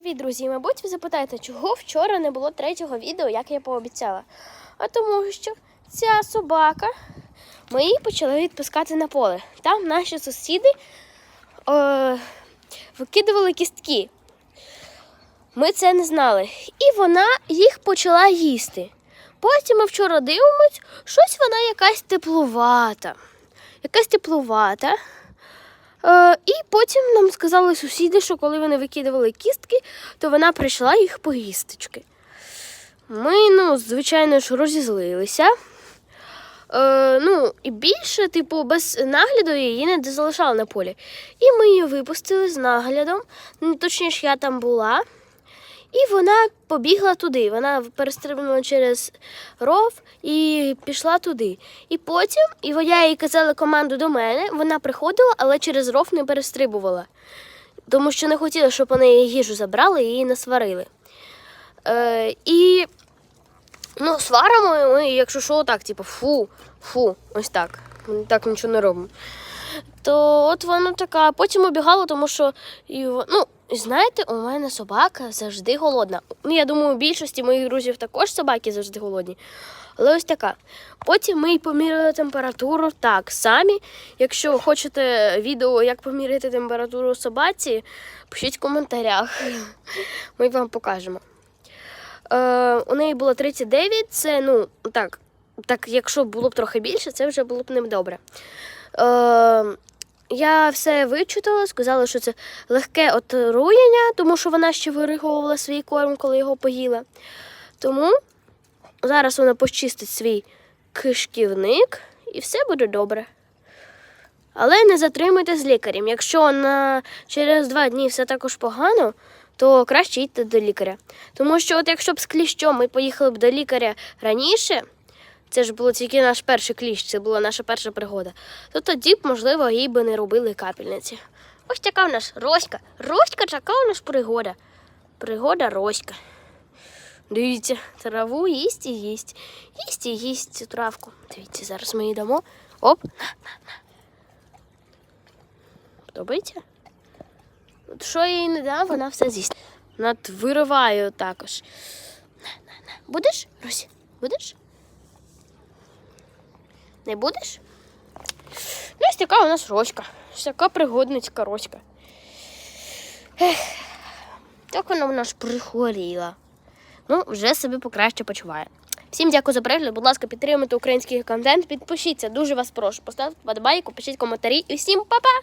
Привіт, друзі! Мабуть, ви запитаєте, чого вчора не було третього відео, як я пообіцяла. А тому що ця собака ми її почали відпускати на поле. Там наші сусіди е, викидували кістки. Ми це не знали. І вона їх почала їсти. Потім ми вчора дивимось, щось вона якась теплувата. Якась теплувата. Е, і потім сказали сусіди, що коли вони викидували кістки, то вона прийшла їх поїсточки. Ми, ну, звичайно ж, розізлилися. Е, ну, і більше, типу, без нагляду її не залишали на полі. І ми її випустили з наглядом. Ну, точніше, я там була. І вона побігла туди. Вона перестрибнула через ров і пішла туди. І потім, і я їй казала команду до мене, вона приходила, але через ров не перестрибувала. Тому що не хотіла, щоб вони її їжу забрали і її насварили. Е, і ну, сваримо ми, якщо що, так, типу, фу, фу, ось так. Так нічого не робимо. То от вона така, потім убігала, тому що ну, знаєте, у мене собака завжди голодна. Ну, я думаю, у більшості моїх друзів також собаки завжди голодні. Але ось така. Потім ми поміряли температуру так самі. Якщо хочете відео, як поміряти температуру собаці, пишіть в коментарях. Ми вам покажемо. Е, у неї було 39, це ну так, так, якщо було б трохи більше, це вже було б недобре. Е, я все вичитала, сказала, що це легке отруєння, тому що вона ще виригувала свій корм, коли його поїла. Тому зараз вона почистить свій кишківник і все буде добре. Але не затримуйте з лікарем. Якщо на через два дні все також погано, то краще йти до лікаря. Тому що, от якщо б з кліщом ми поїхали б до лікаря раніше, це ж було тільки наш перший кліщ, це була наша перша пригода, то тоді б, можливо, їй би не робили капельниці. Ось така в нас Роська. Роська така у нас пригода. Пригода Роська. Дивіться, траву їсть і їсть. Їсть і їсть цю травку. Дивіться, зараз ми їй дамо. Оп. Подобається? От що я їй не дам, вона все з'їсть. Т- вириває також. На, на, на. Будеш, Росі? Будеш? Не будеш? Ну, ось така у нас Роська. Ось така пригодницька Роська. Ех, так вона в нас прихворіла. Ну, вже себе покраще почуває. Всім дякую за перегляд. Будь ласка, підтримуйте український контент. Підпишіться, дуже вас прошу. Поставте подобайку, пишіть коментарі і всім па-па!